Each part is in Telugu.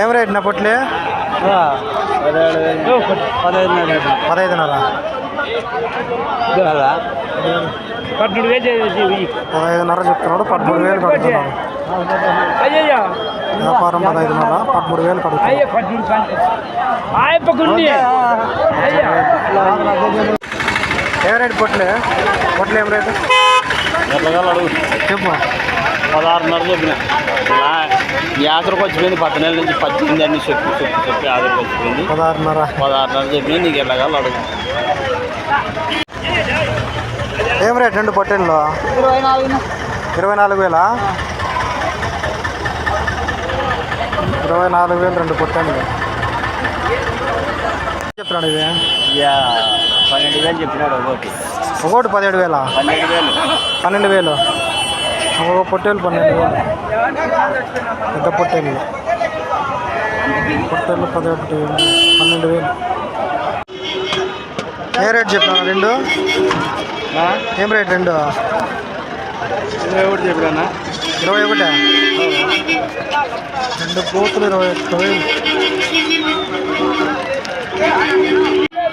ఏం రేట్ నా పొట్లే? పదహైదున్నర పద్మూడు వేలు. పదహైదున్నర చెప్తున్నాడు పదమూడు వేలు కడుతున్నాడు. అయ్యయ్యా. వ్యాపారం పదహైదున్నర పదమూడు వేలు కడుతున్నాడు. ఏం రేట్ పొట్లే? పొట్లే ఏం రేటు? చెప్పు. పదహారున్నర చెప్పిన. ఆఖరికి వచ్చిపోయింది పది నెలల నుంచి పద్దెనిమిది అన్ని చెప్పి చెప్పి చెప్పి ఆఖరికి వచ్చిపోయింది. పదహారున్నర. పదహారున్నర చెప్పిన నీకు ఎట్లగాలు అడుగు. ఏం రేట్ రెండు పొట్టేళ్ళు? ఇరవై నాలుగు. వేలా? ఇరవై నాలుగు వేలు రెండు పొట్టేళ్ళు. చెప్తున్నాడు ఇది? ఇక పన్నెండు వేలు చెప్పినాడు ఒకటి ఒకటి పదిహేడు వేలా? పన్నెండు వేలు. ఒక పొట్టేలు పన్నెండు వేలు. పెద్ద పొట్టేలు. పొట్టేలు పదిహేడు వేలు పన్నెండు వేలు. ఏ రేట్ చెప్పినా రెండు? ఏం రేట్ రెండు? ఇరవై ఒకటి చెప్పినా ఇరవై ఒకటే? రెండు పోతులు ఇరవై ఒక్క వేలు.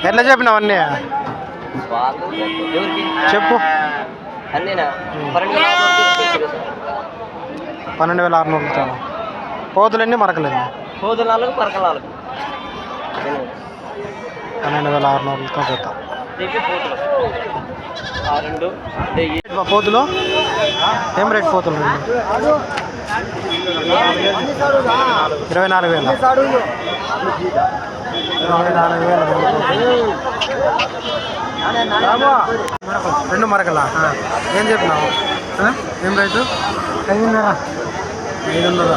ఎట్లా చెప్పినావు అన్నీ? చెప్పు. అన్నీనా? పన్నెండు వేల ఆరు చాలా పోతులన్నీ మరకలేదు? కోదులు నాలుగు పరకల నాలుగు పన్నెండు వేల ఆరు వందలతో జత పోతులు. రెండు పోతులు? ఏం రేట్ పోతులు రెండు? ఇరవై నాలుగు వేల. ఇరవై నాలుగు వేల రెండు మరకలా? ఏం చెప్పినావు? ఏం రేటు ఐదున్నర. ఐదున్నర.